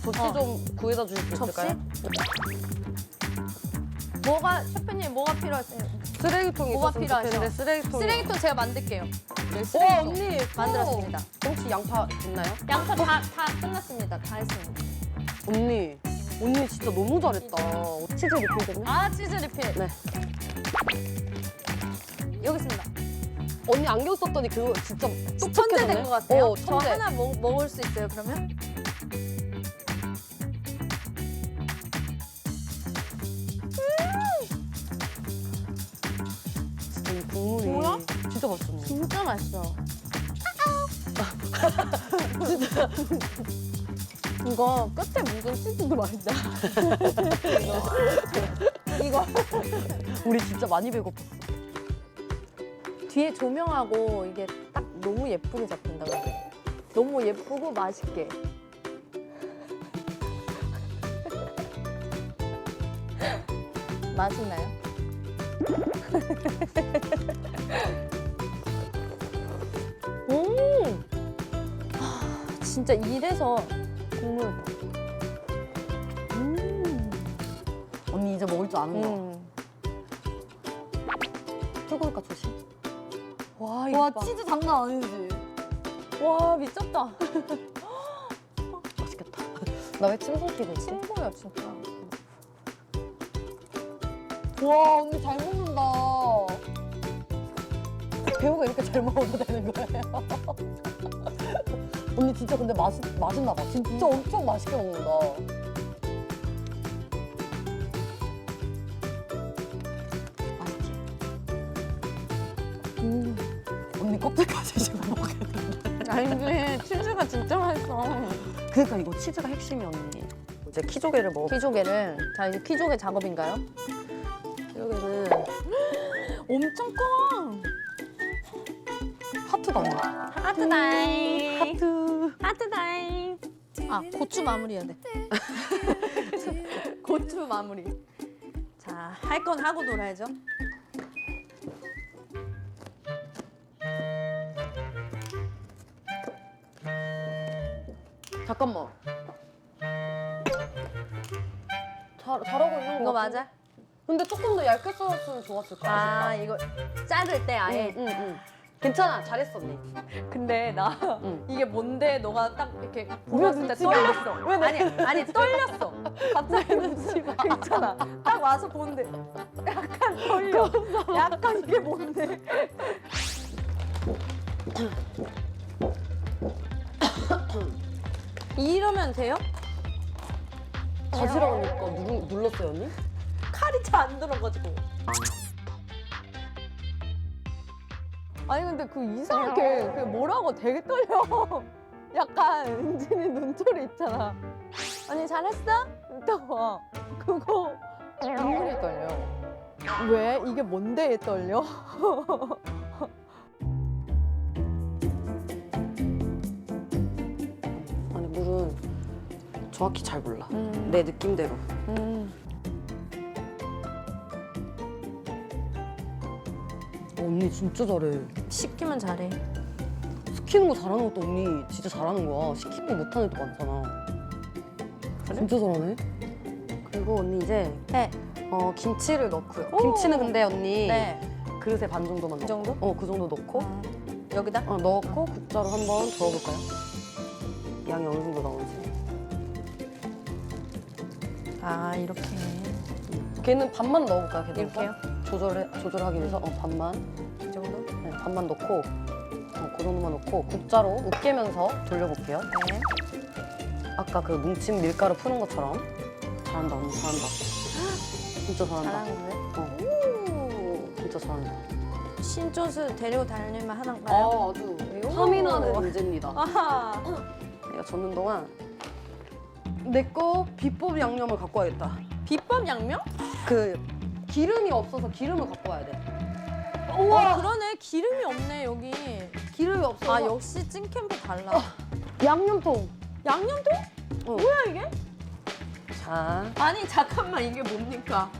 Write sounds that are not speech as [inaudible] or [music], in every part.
접시 언니 접시 어. 좀 구해다 주실 수 접시? 있을까요? 뭐가 셰프님 뭐가 필요하세요? 쓰레기통이 뭐가 있었으면 필요하셔? 좋겠는데 쓰레기통. 쓰레기통 제가 만들게요. 네, 오, 쓰레기통. 언니 만들었습니다. 혹시 양파 됐나요? 양파 다, 다 끝났습니다. 다 했습니다. 언니 언니 진짜 너무 잘했다. 치즈 리필 됐네. 아 치즈 리필. 네. 여기 있습니다. 언니 안경 썼더니 그거 진짜 천재 된 것 같아요. 어, 저 천재. 하나 먹, 먹을 수 있어요 그러면? 진짜 맛있었네. 진짜 맛있어. 이거 끝에 묻은 치즈도 맛있다. [laughs] 이거 우리 진짜 많이 배고팠어. 뒤에 조명하고 이게 딱 너무 예쁘게 해야 돼. 너무 예쁘고 맛있게. [laughs] 맛있나요? [laughs] 진짜 이래서 국물. 음. 언니 이제 먹을 줄 아는 거. 음. 뜨거우니까 조심. 와, 이거 와 봐. 치즈 장난 아니지. 와, 미쳤다. [laughs] 맛있겠다. [laughs] 나 왜침 삼키고 있지? 친구야, 진짜. 와 언니 잘 먹는다. 배우가 이렇게 잘 먹어도 되는 거예요? [laughs] 언니 진짜 근데 맛있, 맛있나 봐. 진짜 엄청 맛있게 먹는다. 맛있지? 음. 언니 껍질까지 [laughs] 지금 먹겠는데. 아니, 치즈가 진짜 맛있어. 그러니까 이거 치즈가 핵심이 언니. 이제 키조개를 먹어. 키조개를. 자, 이제 키조개 작업인가요? 키조개는 [gasps] 엄청 커. 하트다 언니. 하트다잉. 하트. 아, 고추 마무리해야 돼. [laughs] 고추 마무리. 자, 할 건 하고 놀아야죠. 잠깐만. 잘, 잘하고 있는 거 이거? 맞아? 근데 조금 더 얇게 썰었으면 좋았을 것 아, 같다. 이거 자를 때 아예. 응, 응, 응. 괜찮아, 잘했어, 언니. 근데 나 응. 이게 뭔데 너가 딱 이렇게 눈치가 떨렸어. 왜 내- 아니 아니 떨렸어. 갑자기 눈치가 있잖아. 딱 와서 보는데 약간 떨려. 약간 이게 뭔데? 이러면 돼요? 거 누르, 눌렀어요, 언니? 칼이 잘 안 들어가지고. 아니 근데 그 이상하게 그 뭐라고 되게 떨려. [laughs] 약간 은진이 눈초리 있잖아. 아니 잘했어? 이따가 그거 은근히 떨려. 왜? 이게 뭔데 떨려? [laughs] 아니, 물은 정확히 잘 몰라. 음. 내 느낌대로. 음. 어, 언니 진짜 잘해. 시키면 잘해. 시키는 거 잘하는 것도 언니 진짜 잘하는 거야. 시키는 거 못하는 애도 많잖아. 진짜 잘하네. 그리고 언니 이제 해. 어, 김치를 넣고요. 오. 김치는 근데 언니 네. 그릇에 반 정도만 이 넣고. 정도? 어, 그 정도 넣고. 어, 여기다? 어, 넣고 국자로 한번 저어볼까요? 양이 어느 정도 나오는지. 아 이렇게. 걔는 반만 넣어볼까요? 걔는 이렇게요? 조절해 조절하기 위해서 어, 반만? 네, 반만 넣고 어, 그 정도만 넣고 국자로 으깨면서 돌려볼게요. 네. 아까 그 뭉친 밀가루 푸는 것처럼 잘한다 언니 잘한다. [gasps] 진짜 잘한다. 잘하는 거예요? 어, 진짜 잘한다. 신조수 데리고 다니면 하나인가요? 아주 오. 파미나는 인재입니다. 아하. 내가 젓는 동안 내 거 비법 양념을 갖고 와야겠다. 비법 양념? 그 기름이 없어서 기름을 갖고 와야 돼. 우와 그러네 기름이 없네 여기. 기름이 없어서 아 역시 찐캠프 달라. 양념통. 양념도? 어. 뭐야 이게? 자, 아니 잠깐만 이게 뭡니까?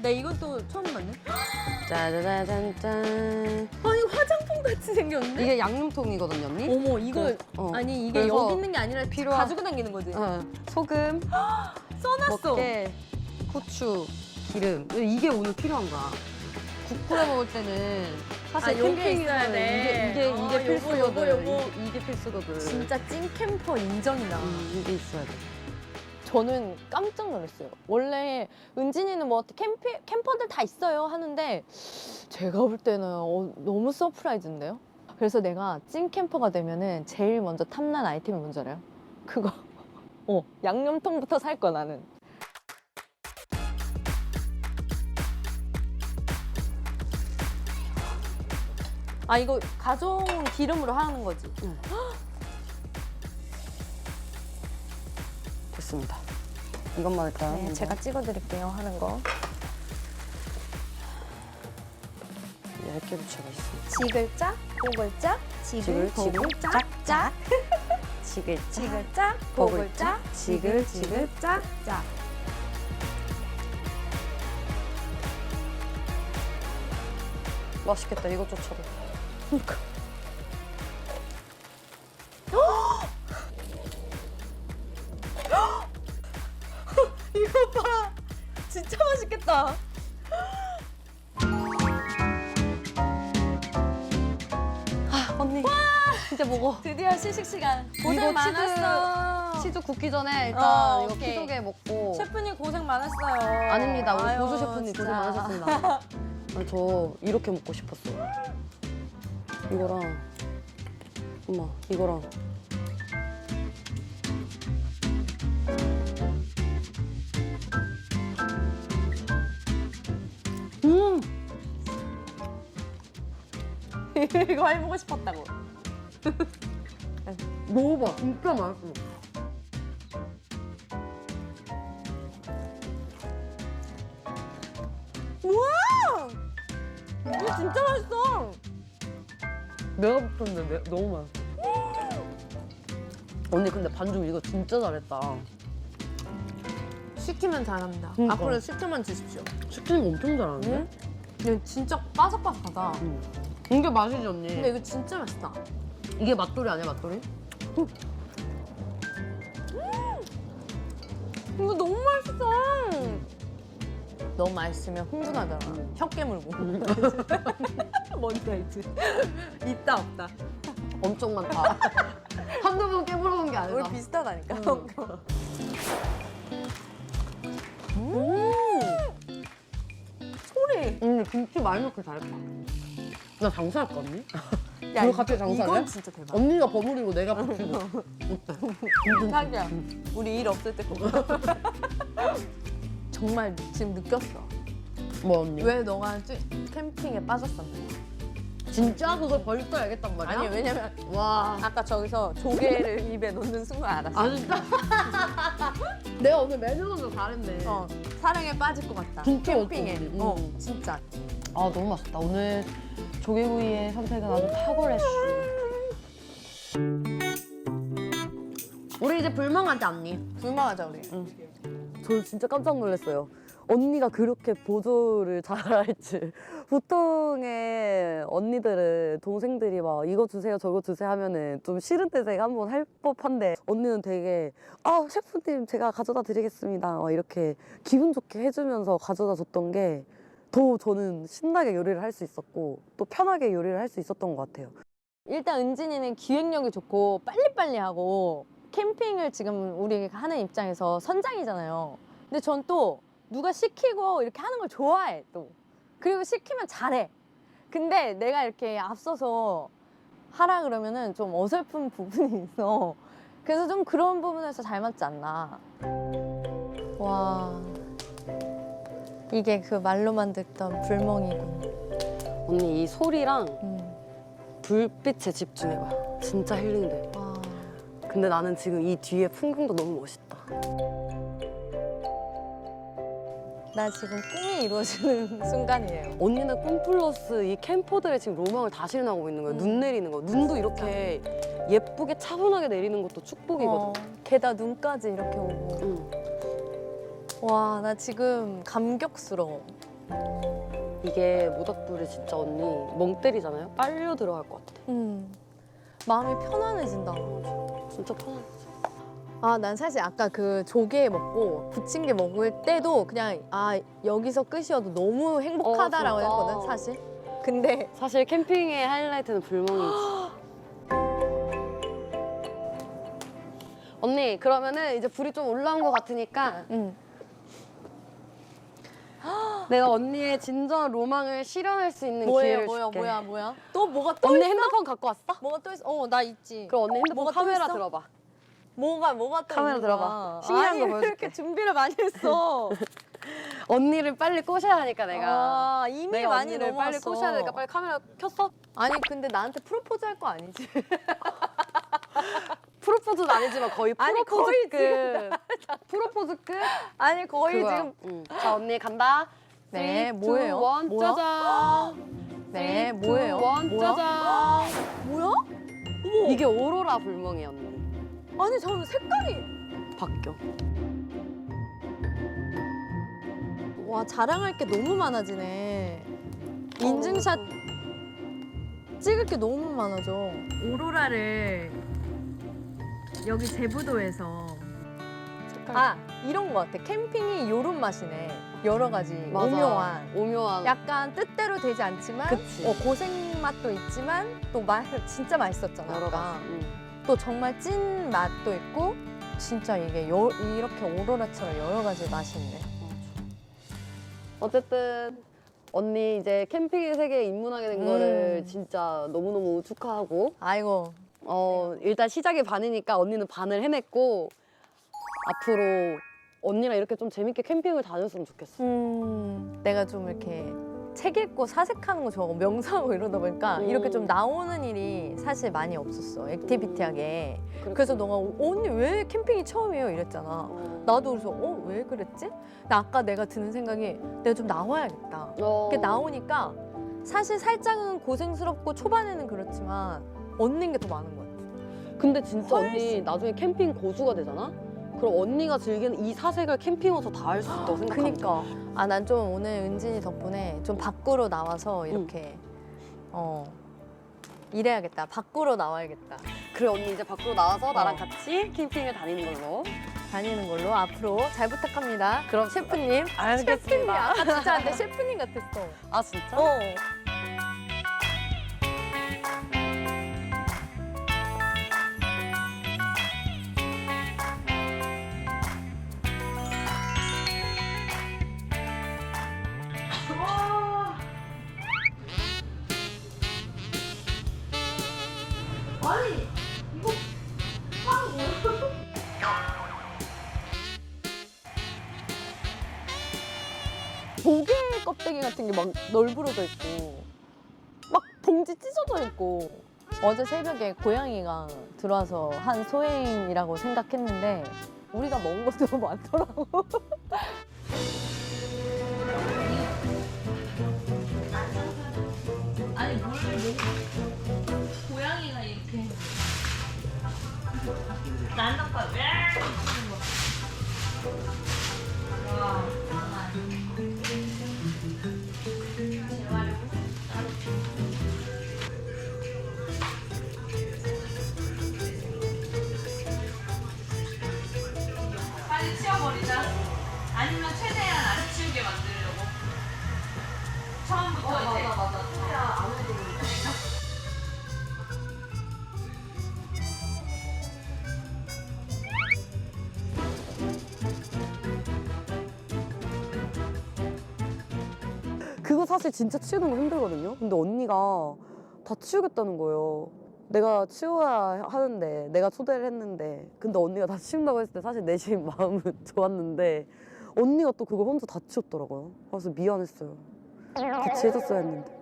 나 이것도 처음 봤네. [gasps] 짜자자잔짠. 아니 화장품 같이 생겼네. 이게 양념통이거든요, 언니. 어머 이거 그, 어. 아니 이게 그래서 여기 있는 게 아니라 필요한- 가지고 다니는 거지. 어, 소금, [gasps] 써놨어. 먹게, 후추, 기름. 이게 오늘 필요한 거야. 국 끓여 먹을 때는 사실 아, 요게 캠핑에서는 있어야 돼. 이게 이게, 어, 이게 요거, 필수거든. 요거, 요거. 이게, 이게 필수거든. 진짜 찐 캠퍼 인정이다. 음, 이게 있어야 돼. 저는 깜짝 놀랐어요. 원래 은진이는 뭐 캠피, 캠퍼들 다 있어요 하는데 제가 볼 때는 어, 너무 서프라이즈인데요. 그래서 내가 찐 캠퍼가 되면은 제일 먼저 탐난 아이템이 뭔지 알아요? 그거. [laughs] 어, 양념통부터 살거 나는. 아 이거 가져온 기름으로 하는 거지. 됐습니다. 이것만 일단. 네. 제가 찍어드릴게요 하는 거. 얇게 붙여가 있어. 지글짝, 보글짝, 지글, 지글, 지글, 보글, 짝짝, [laughs] 지글짝. 지글짝, 보글짝, 보글짝, 지글, 지글, 지글, 지글, 짝 짝. 맛있겠다, 이것조차도. 이거 봐, 진짜 맛있겠다. 아, 언니. 진짜 먹어. 드디어 시식 시간. 고생 이거 많았어. 치즈 굽기 전에 일단 어, 이거 오케이. 피조개 먹고. 셰프님 고생 많았어요. 아닙니다. 우리 아유, 고수 셰프님 진짜. 고생 많으셨습니다. [laughs] 아니, 저 이렇게 먹고 싶었어요. 이거랑 엄마 이거랑 음 [laughs] 이거 해보고 싶었다고. [laughs] 먹어봐 진짜 맛있어. 우와! 이거 진짜 맛있어. 내가 붙었는데 내- 너무 맛있어. 언니 근데 반죽 이거 진짜 잘했다. 시키면 잘합니다. 그러니까. 앞으로 시켜만 주십시오. 시키는 거 엄청 잘하는데? 응? 이거 진짜 바삭바삭하다. 응. 이게 맛이지 언니. 근데 이거 진짜 맛있다. 이게 맛돌이 아니야 맛돌이? 이거 너무 맛있어. 너무 맛있으면 흥분하잖아. 혀 깨물고. [laughs] 뭔지 알지? 있다 없다. 엄청 많다. [laughs] 한두 번 깨물어본 게. 우리 비슷하다니까. 음. 소리. 언니 김치 많이 넣길 잘했다. 나 장사할까 언니? [laughs] 야, 우리 같이 장사할래? 이건 진짜 대박. 언니가 버무리고 내가. 어때? 자기야, 우리 일 없을 때 꼭. 정말 지금 느꼈어. 뭐 언니? 왜 너가 찌- 캠핑에 빠졌었는지. 진짜 그걸 벌써 알겠단 말이야? 아니 왜냐면 와. 아까 저기서 조개를 [laughs] 입에 넣는 순간 알았어. 아 진짜? [laughs] 내가 오늘 메뉴 선정 잘했네. 어, 사랑에 빠질 것 같다. 진짜 캠핑에. 어, 음. 진짜. 아 너무 맛있다. 오늘 조개구이의 선택은 아주 탁월했어. 우리 이제 불멍하지 않니? 불만하자 우리. 저 진짜 깜짝 놀랐어요. 언니가 그렇게 보조를 잘할지. [laughs] 보통의 언니들은 동생들이 막 이거 주세요 저거 주세요 하면은 좀 싫은 데서 한번 할 법한데 언니는 되게 아 셰프님 제가 가져다 드리겠습니다 막 이렇게 기분 좋게 해주면서 가져다 줬던 게 더 저는 신나게 요리를 할 수 있었고 또 편하게 요리를 할 수 있었던 것 같아요. 일단 은진이는 기획력이 좋고 빨리빨리 하고 캠핑을 지금 우리가 하는 입장에서 선장이잖아요. 근데 전 또 누가 시키고 이렇게 하는 걸 좋아해 또. 그리고 시키면 잘해. 근데 내가 이렇게 앞서서 하라 그러면은 좀 어설픈 [laughs] 부분이 있어. 그래서 좀 그런 부분에서 잘 맞지 않나. 와. 이게 그 말로만 듣던 불멍이군. 언니 이 소리랑 음. 불빛에 집중해봐. 진짜 힐링돼. 와. 근데 나는 지금 이 뒤에 풍경도 너무 멋있다. 나 지금 꿈이 이루어지는 [laughs] 순간이에요. 언니는 꿈 플러스 이 캠퍼들의 지금 로망을 다 실현하고 있는 거야. 음. 눈 내리는 거. 눈도 이렇게 예쁘게 차분하게 내리는 것도 축복이거든. 어, 게다 눈까지 이렇게 오고. 응. 와, 나 지금 감격스러워. 이게 모닥불이 진짜 언니 멍 때리잖아요. 빨려 들어갈 것 같아. 음. 마음이 편안해진다. 진짜 편하지. 아, 난 사실 아까 그 조개 먹고 부침개 먹을 때도 그냥 아, 여기서 끝이어도 너무 행복하다라고 어, 진짜. 했거든, 사실. 근데 사실 캠핑의 하이라이트는 불멍이지. [gasps] 언니 그러면은 이제 불이 좀 올라온 것 같으니까 음. 내가 언니의 진정 로망을 실현할 수 있는 뭐예요, 기회를 뭐야, 줄게. 뭐야, 뭐야? 또 뭐가 또 언니 있어? 핸드폰 갖고 왔어? 뭐가 또 있어? 어, 나 있지. 그럼 언니 핸드폰 뭐가 또 카메라 있어? 들어봐. 뭐가 뭐가 또 카메라 있는 들어봐. 거야? 신기한 아니, 거왜 보여줄게. 이렇게 준비를 많이 했어? [laughs] 언니를 빨리 꼬셔야 하니까 내가. 아, 이미 내가 많이 언니를. 빨리 꼬셔야 되니까 빨리 카메라 켰어? 아니 근데 나한테 프로포즈 할 거 아니지? [laughs] 프로포즈는 아니지만 거의 아니, 프로포즈 거의 끝. 프로포즈 끝? 아니 거의 그거야. 지금 응. 자 언니 간다. 네, 3, 뭐예요? 2, 1, 뭐야? 짜잔. 네, 3, 2, 뭐예요? 1, 뭐야? 짜잔. 뭐야? 이게 오로라 불멍이야 언니. 아니 저는 색깔이 바뀌어. 와 자랑할 게 너무 많아지네. 인증샷 찍을 게 너무 많아져. 오로라를 여기 제부도에서 아 이런 거 같아. 캠핑이 요런 맛이네. 여러 가지 맞아. 오묘한. 오묘한. 약간 뜻대로 되지 않지만 그치. 어, 고생 맛도 있지만 또 맛 진짜 맛있었잖아. 여러 아까. 가지. 응. 또 정말 찐 맛도 있고 진짜 이게 여- 이렇게 오로라처럼 여러 가지 맛이 있네. 어쨌든 언니 이제 캠핑의 세계에 입문하게 된 거를 음. 진짜 너무너무 축하하고 아이고 어 일단 시작이 반이니까 언니는 반을 해냈고 앞으로 언니랑 이렇게 좀 재밌게 캠핑을 다녔으면 좋겠어. 음, 내가 좀 이렇게 책 읽고 사색하는 거 좋아하고 명상하고 이러다 보니까 음. 이렇게 좀 나오는 일이 사실 많이 없었어. 액티비티하게. 그렇구나. 그래서 너가 언니 왜 캠핑이 처음이에요? 이랬잖아. 어. 나도 그래서 어 왜 그랬지? 근데 아까 내가 드는 생각이 내가 좀 나와야겠다. 어. 이렇게 나오니까 사실 살짝은 고생스럽고 초반에는 그렇지만 얻는 게 더 많은 것 같아. 근데 진짜 언니 훨씬. 나중에 캠핑 고수가 되잖아? 그럼 언니가 즐기는 이 사색을 캠핑 와서 다 할 수 있다고 생각하면 그니까 아 난 좀 오늘 은진이 덕분에 좀 밖으로 나와서 이렇게 어 이래야겠다. 밖으로 나와야겠다. 그래 언니 이제 밖으로 나와서 나랑 어. 같이 캠핑을 다니는 걸로 다니는 걸로 앞으로 잘 부탁합니다. 그럼 셰프님. 셰프님 알겠습니다. 아까 진짜 근데 셰프님 같았어. 아 진짜? 어. 널브러져 있고 막 봉지 찢어져 있고 어제 새벽에 고양이가 들어와서 한 소행이라고 생각했는데 우리가 먹은 것도 [laughs] 많더라고. 아니 뭘 뭐, 고양이가 이렇게 난다가 왜. 와 사실 진짜 치우는 거 힘들거든요. 근데 언니가 다 치우겠다는 거예요. 내가 치워야 하는데 내가 초대를 했는데 근데 언니가 다 치운다고 했을 때 사실 내심 마음은 [laughs] 좋았는데 언니가 또 그걸 혼자 다 치웠더라고요. 그래서 미안했어요. 같이 해줬어야 했는데.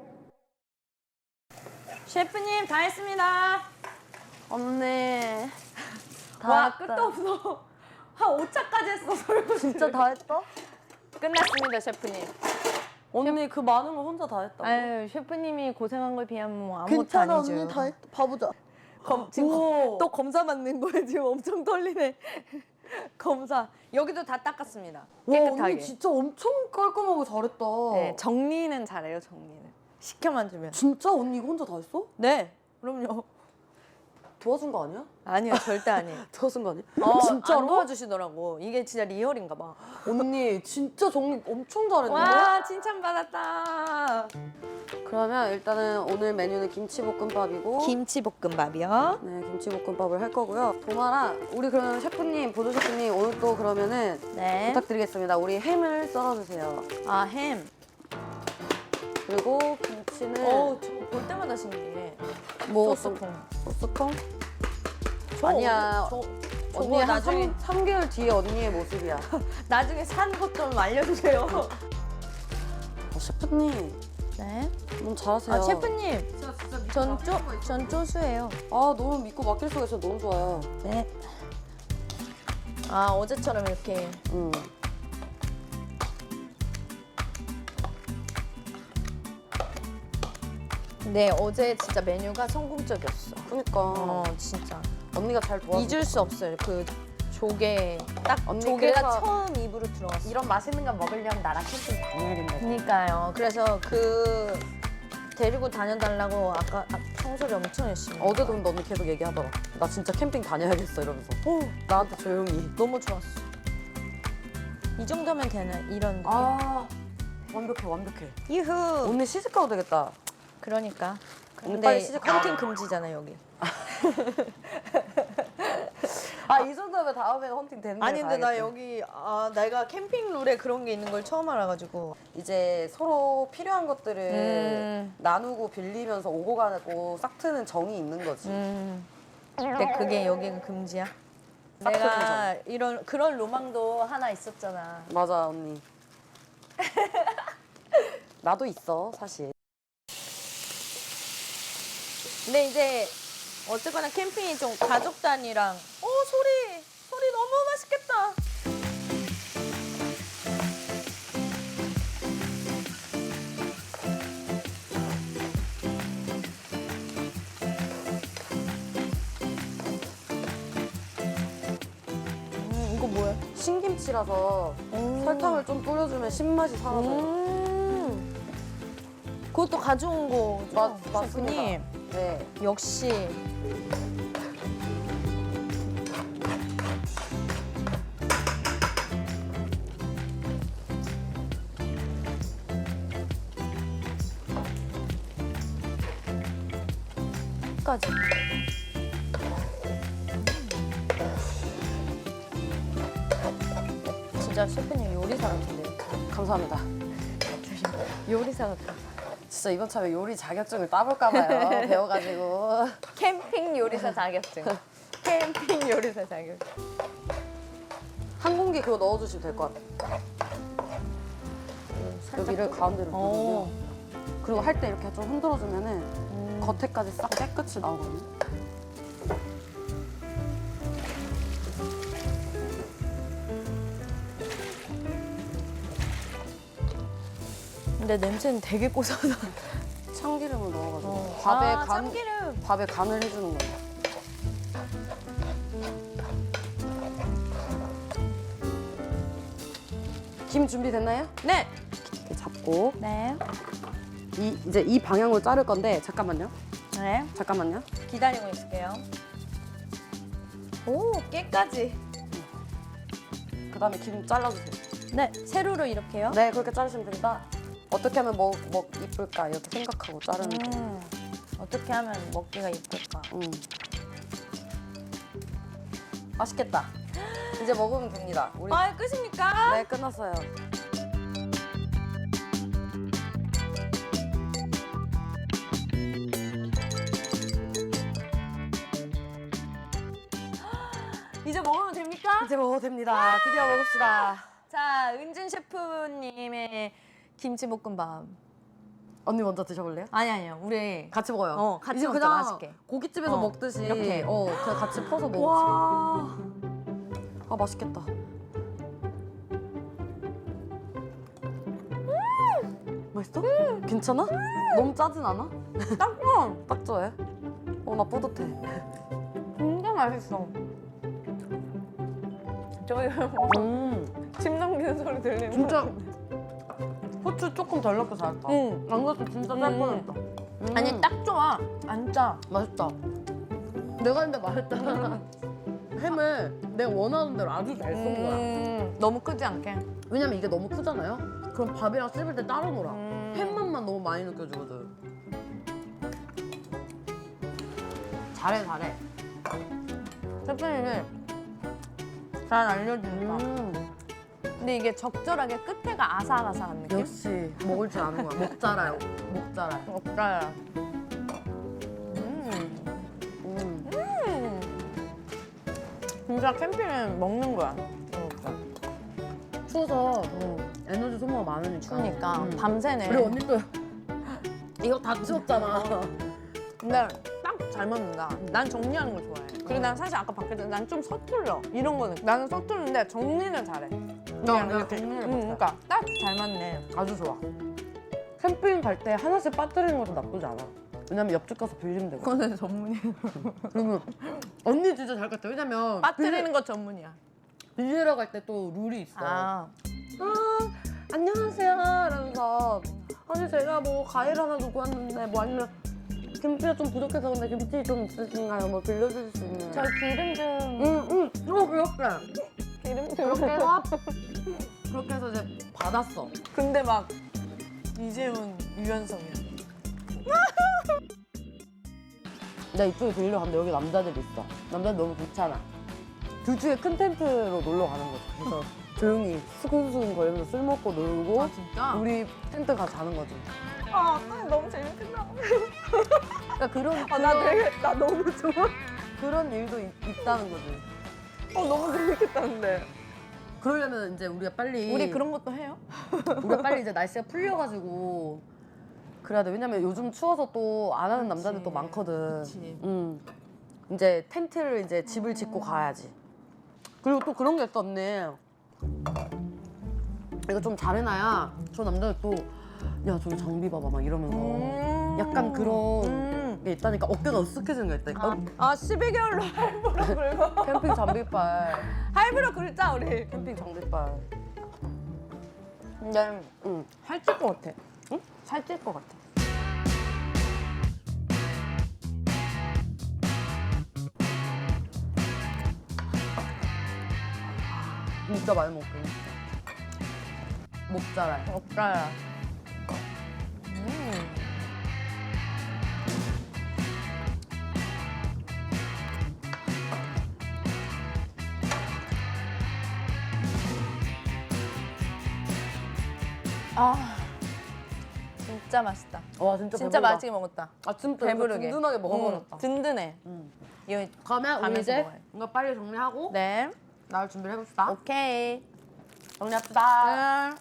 셰프님 다 했습니다. 언니 와 끝도 없어. 한 5차까지 했어 설거지. 진짜 다 했어? [laughs] 끝났습니다, 셰프님. 언니 그 많은 걸 혼자 다 했다. 아유, 셰프님이 고생한 거에 비하면 뭐 아무것도 아니죠. 했다. 봐보자. 검, 지금 검- 또 검사 맞는 거에 지금 엄청 떨리네. [laughs] 검사. 여기도 다 닦았습니다. 와 깨끗하게. 언니 진짜 엄청 깔끔하고 잘했다. 네, 정리는 잘해요, 정리는. 시켜만 주면. 진짜 언니 이거 혼자 다 했어? 네, 그럼요. 도와준 거 아니야? 아니요, 절대 아니에요. [laughs] 도와준 거 아니야? 어, 진짜로? 안 도와주시더라고. 이게 진짜 리얼인가 봐. 언니 진짜 정리 엄청 잘했는데? 와, 칭찬받았다. 그러면 일단은 오늘 메뉴는 김치볶음밥이고 김치볶음밥이요. 네 김치볶음밥을 할 거고요. 도마랑 우리 그러면 셰프님 보조 셰프님 오늘 또 그러면은 네. 부탁드리겠습니다. 우리 햄을 썰어주세요. 아, 햄. 그리고 김치는 어, 저거 볼 때마다 신기해. 뭐 소스통. 소스통? 저 아니야. 저, 언니 저거 나중에 3, 개월 뒤에 언니의 모습이야. [laughs] 나중에 산 것 좀 알려주세요. 어, 셰프님 네. 너무 잘하세요. 아 셰프님, 전 쪼, 전 쪼수예요. 아 너무 믿고 맡길 수가 있어 너무 좋아요. 네. 아 어제처럼 이렇게 음. 네 어제 진짜 메뉴가 성공적이었어. 그러니까 어 진짜 언니가 잘 도와줘. 잊을 수 없어요. 그 조개 딱 언니 조개가 그래서- 처음 입으로 들어갔어. 이런 맛있는 거 먹으려면 나랑 캠핑 다녀야 된다. 그니까요. 그래서 그 데리고 다녀달라고 아까 아, 평소에 엄청 열심히. 어제도 근데 언니 계속 얘기하더라. 나 진짜 캠핑 다녀야겠어 이러면서. 나한테 조용히. 너무 좋았어. 이 정도면 되는 이런 느낌. 아 완벽해 완벽해. 유후. 오늘 시집 가도 되겠다. 그러니까. 오늘 빨리 근데 시집 가. 헌팅 금지잖아 여기. [laughs] 아 이 정도면 다음에는 헌팅 되는 데 아니 근데 나. 여기 아 내가 캠핑 룰에 그런 게 있는 걸 처음 알아가지고 이제 서로 필요한 것들을 음. 나누고 빌리면서 오고 가고 싹 트는 정이 있는 거지. 음 근데 그게 여기가 금지야? 싹 트는 내가 이런 그런 로망도 하나 있었잖아 맞아 언니. [laughs] 나도 있어 사실. 근데 이제 어쨌거나 캠핑이 좀 가족 단위랑 어 소리 소리 너무 맛있겠다 음 이거 뭐야? 신김치라서 설탕을 좀 뿌려주면 신맛이 사라져요. 음. 그것도 가져온 거죠? 맞- 맞습니다. 셰프님 네. 역시 까지 진짜 셰프님 요리사 같은데 감사합니다. 요리사 같아 진짜 이번 참에 요리 자격증을 따볼까 봐요. [laughs] 배워가지고. 캠핑 요리사 자격증 [laughs] 캠핑 요리사 자격증 한 공기 그거 넣어주시면 될 것 같아요. 여기를 가운데로 어. 두고요. 그리고 할 때 이렇게 좀 흔들어주면은 음. 겉에까지 싹 깨끗이 나오거든요. 근데 냄새는 되게 고소하다. 참기름을 넣어가지고 어. 밥에 아, 간 참기름. 밥에 간을 해주는 거예요. 김 준비됐나요? 네. 이렇게 잡고 네. 이 이제 이 방향으로 자를 건데 잠깐만요. 네. 잠깐만요. 기다리고 있을게요. 오, 깨까지. 그다음에 김 잘라주세요. 네. 세로로 이렇게요. 네 그렇게 자르시면 됩니다. 어떻게 하면 먹, 먹 이쁠까 이렇게 생각하고 자르는 거예요. 음, 어떻게 하면 먹기가 이쁠까? 음. 맛있겠다. 이제 먹으면 됩니다. 우리 아, 끝입니까? 네 끝났어요. [gasps] 이제 먹으면 됩니까? 이제 먹어도 됩니다. 드디어 먹읍시다. 자, 은진 셰프님의 김치볶음밥. 언니 먼저 드셔볼래요? 아니 아니요, 우리 같이 먹어요. 어, 같이 이제 먹자, 그냥 맛있게. 고깃집에서 어, 먹듯이 이렇게. 어 그냥 같이 퍼서. 와. 아 맛있겠다. 맛있어? 괜찮아? 너무 짜진 않아? 딱 좋아. 딱 좋아해? 어나 뿌듯해. 진짜 맛있어. 저희 음, [laughs] 침 넘기는 소리 들리는 진짜 후추 조금 덜 넣고 잘했다. 응. 안 넣어도 진짜 짤 음. 뻔했다. 음, 아니 딱 좋아. 안 짜. 맛있다. 내가 했는데 맛있다. [laughs] 햄을 내가 원하는 대로 아주 잘 쏜 거야. 음, 너무 크지 않게. 왜냐면 이게 너무 크잖아요? 그럼 밥이랑 씹을 때 따로 놀아. 음. 햄맛만 너무 많이 느껴지거든. 잘해, 잘해. 셰프님이 잘 알려주니까. 음, 근데 이게 적절하게 끝에가 아삭아삭한 느낌? 역시 먹을 줄 아는 거야. 목 자라. 없어요. 음. 음. 음. 진짜 캠핑은 먹는 거야. 그러니까. 추워서 에너지 소모가 많으니까. 추우니까 음. 밤새네. 우리 언니도 [laughs] 이거 다 치웠잖아. 근데 딱잘 먹는다. 난 정리하는 걸 좋아해. 그리고 난 사실 아까 밖에 난좀 서툴러. 이런 거는 나는 서투른데 정리는 잘해. 그냥 내가 이렇게. 정리를 음. 그러니까 딱 잘 맞네. 아주 좋아. 캠핑 갈 때 하나씩 빠뜨리는 것도 나쁘지 않아. 왜냐면 옆집 가서 빌리면 되고. 그거는 전문이야. 그리고 언니 진짜 잘 같아. 왜냐면 빠뜨리는 거 전문이야. 빌리, 빌리러 갈 때 또 룰이 있어. 아. 아, 안녕하세요. 이러면서 아니 제가 뭐 과일 하나 두고 왔는데 뭐 아니면 김치가 좀 부족해서 근데 김치 좀 있으신가요? 뭐 빌려주실 수 있나요? 저 기름 좀. 응, 응. 어, 그렇게. 기름 좀. 그렇게 해서 그렇게 해서 이제 받았어. 근데 막 이재훈, 유연성이야. [laughs] 나 이쪽에 빌리러 갔는데 여기 남자들이 있어. 남자들 너무 귀찮아. 둘 중에 큰 텐트로 놀러 가는 거지. 그래서 [laughs] 조용히 수근수근 거리면서 술 먹고 놀고 아 진짜? 우리 텐트 가서 자는 거지. 아, 너무 재밌겠다. 그러니까 그런 아, 나 되게 나 너무 좋아. 그런 일도 있, 있다는 거지. 어, 너무 재밌겠다는데. 그러려면 이제 우리가 빨리 우리 그런 것도 해요? [laughs] 우리가 빨리 이제 날씨가 풀려가지고 그래야 돼. 왜냐면 요즘 추워서 또 안 하는 남자들도 많거든. 그치. 응. 이제 텐트를 이제 집을 짓고 가야지. 그리고 또 그런 게 있어 언니. 이거 좀 잘해놔야 저 남자들 또 야 저기 장비 봐봐 막 이러면서 음. 약간 그런 음. 게 있다니까 어깨가 으쓱해지는 게 있다니까. 아, 아 12개월로 할부로 긁어. 캠핑 장비빨. 할부로 긁자 우리. 캠핑 장비빨. 근데 응. 살찔 것 같아. 응? 살찔 것 같아. 진짜 많이. 목 자라요. 없어요. 아, 진짜 맛있다. 와 진짜 진짜 배부르다. 맛있게 먹었다. 아 진짜 배부르게. 든든하게 먹어버렸다. 음, 든든해. 음. 이거 그러면 우리 가면서 이제 먹어요. 이거 빨리 정리하고 네. 나올 준비를 해봅시다. 오케이. 정리합시다.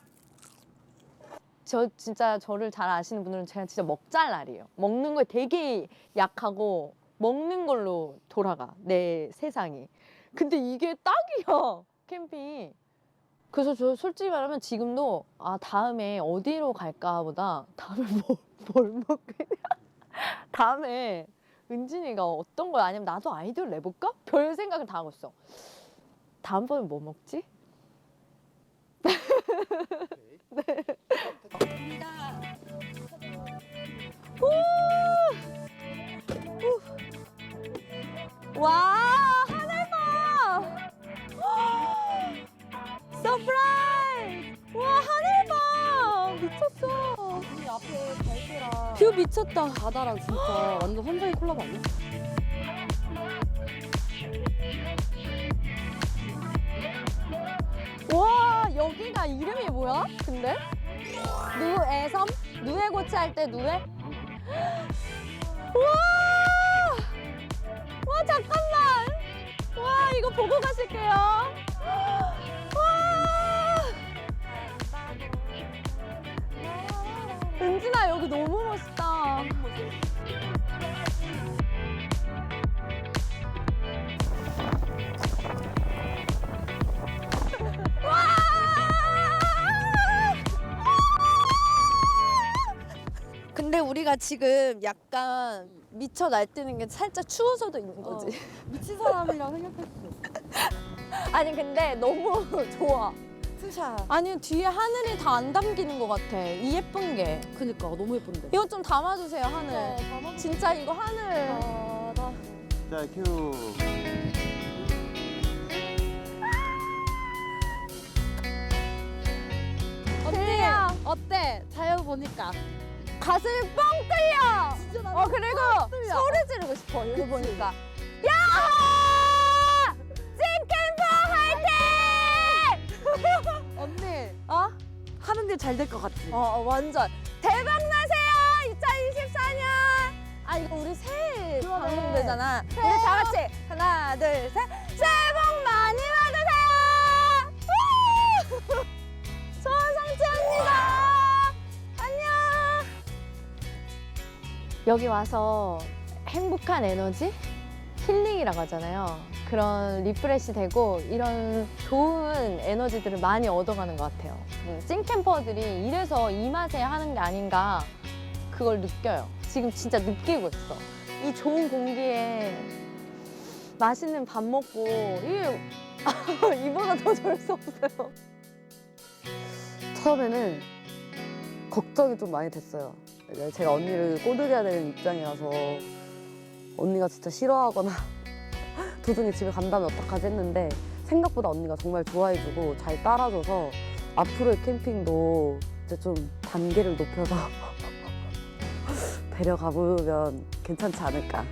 저 진짜 저를 잘 아시는 분들은 제가 진짜 먹잘 날이에요. 먹는 거에 되게 약하고 먹는 걸로 돌아가 내 세상이. 근데 이게 딱이야 캠핑이. 그래서 저 솔직히 말하면 지금도 아 다음에 어디로 갈까보다 다음에 [laughs] 뭐, 뭘 먹겠냐. 다음에 은진이가 어떤 거 아니면 나도 아이디어를 내볼까? 별 생각을 다 하고 있어. 다음번에 뭐 먹지? [laughs] 와 하늘 봐 서프라이즈! 와 하늘 봐! 미쳤어. 이 앞에 달기랑 뷰 미쳤다. 바다랑 진짜. 완전 환상의 콜라보 아니야? 와 여기가 이름이 뭐야? 근데? 누에 섬? 누에 고치 할 때 누에? [gasps] 와! 와 잠깐만! 와 이거 보고 가실게요 여기 너무 멋있다 근데 우리가 지금 약간 미쳐 날뛰는 게 살짝 추워서도 있는 거지. 미친 사람이랑 생각했어. 아니 근데 너무 좋아. 투샷. 아니 뒤에 하늘이 다 안 담기는 것 같아. 이 예쁜 게. 그니까 너무 예쁜데. 이거 좀 담아주세요 하늘. 진짜 이거 하늘. 자, 큐. 언니 어때? 자유 보니까 가슴이 뻥 뚫려. 어 그리고 소리 지르고 싶어 이거 보니까. 야! 일잘될 것 같지? 어, 어, 완전 대박 나세요 2024년. 아 이거 우리 새해 방송되잖아. 우리 다 같이 하나 둘 셋. 새해 복 많이 받으세요. 우! 성취합니다. [laughs] 안녕. 여기 와서 행복한 에너지, 힐링이라고 하잖아요. 그런 리프레시 되고 이런 좋은 에너지들을 많이 얻어가는 것 같아요. 음, 찐캠퍼들이 이래서 이 맛에 하는 게 아닌가 그걸 느껴요. 지금 진짜 느끼고 있어. 이 좋은 공기에 맛있는 밥 먹고 이게 [laughs] 이보다 더 좋을 수 없어요. 처음에는 걱정이 좀 많이 됐어요. 제가 언니를 꼬드겨야 되는 입장이라서 언니가 진짜 싫어하거나 [laughs] 도중에 집에 간다면 어떡하지 했는데 생각보다 언니가 정말 좋아해주고 잘 따라줘서 앞으로의 캠핑도 이제 좀 단계를 높여서 [laughs] 데려가 보면 괜찮지 않을까